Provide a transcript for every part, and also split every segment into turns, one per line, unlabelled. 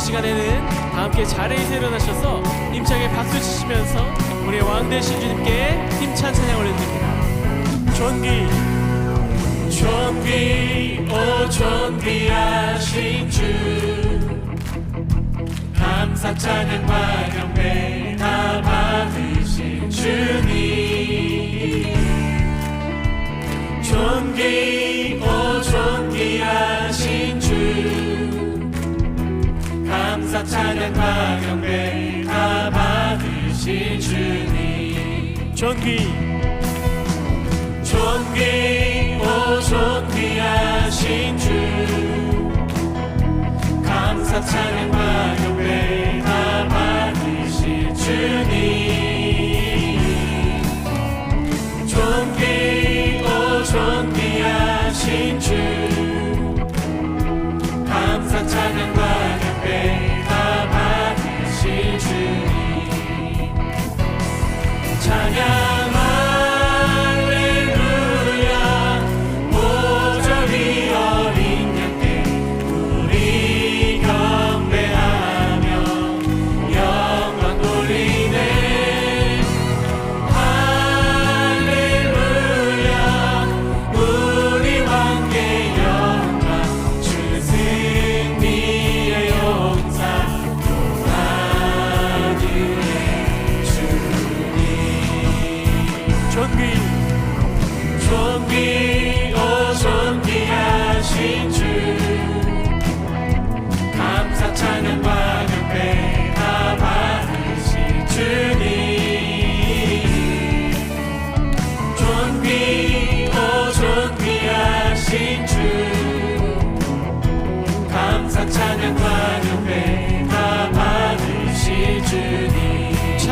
이 시간에는 다 함께 자리에서 일어나셔서 힘차게 박수 치시면서 우리의 왕 되신 주님께 힘찬 찬양 올려드립니다. 존귀 존귀 오 존귀하신 주 감사 찬양 마경배 찬양과 경배 다 받으신 주님. 존귀. 존귀 오 존귀하신 주. 감사 찬양과 경배 다 받으신 주님.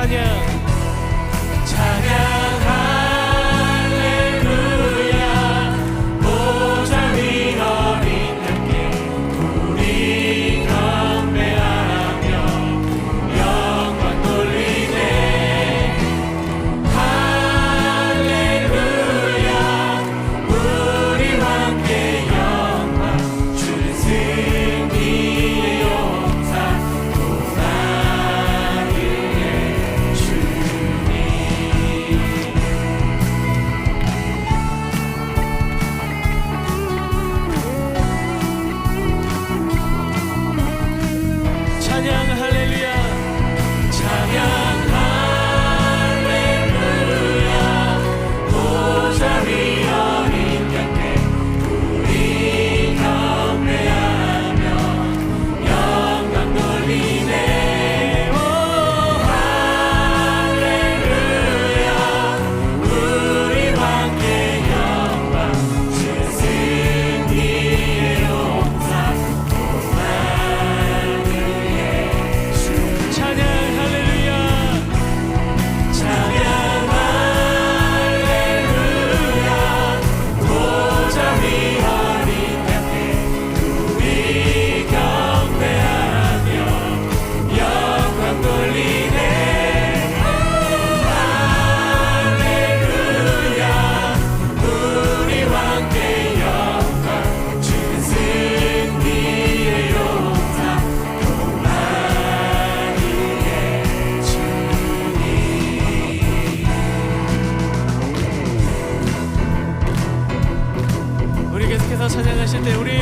Yeah. teoría.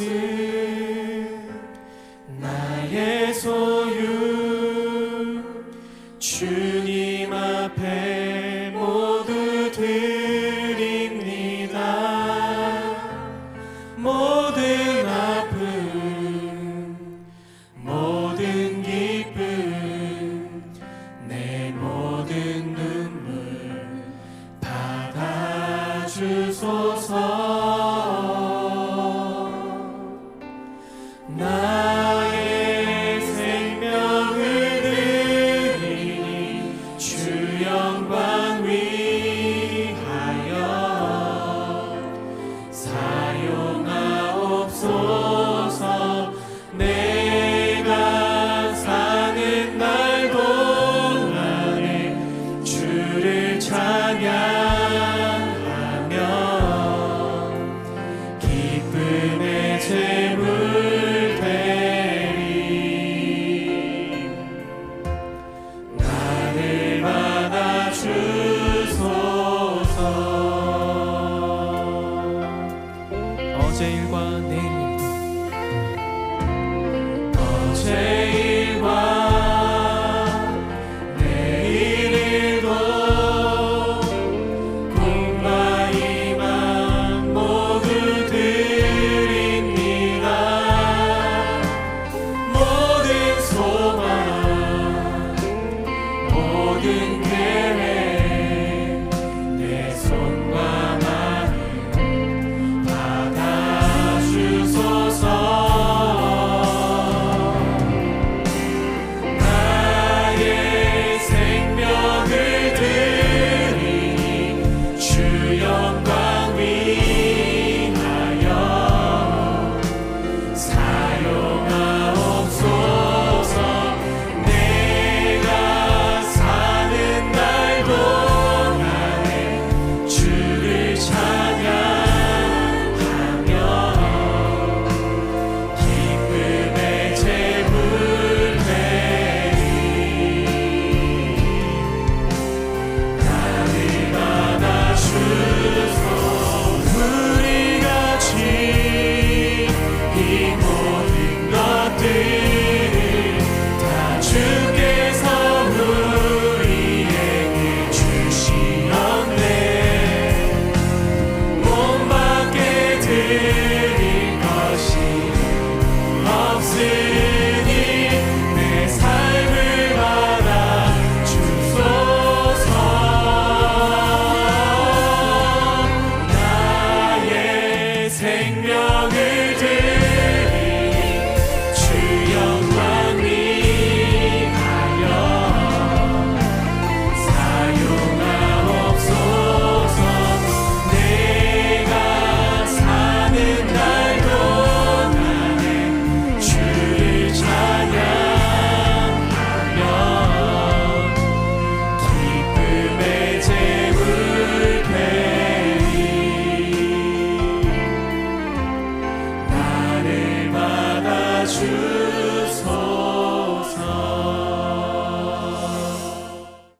see.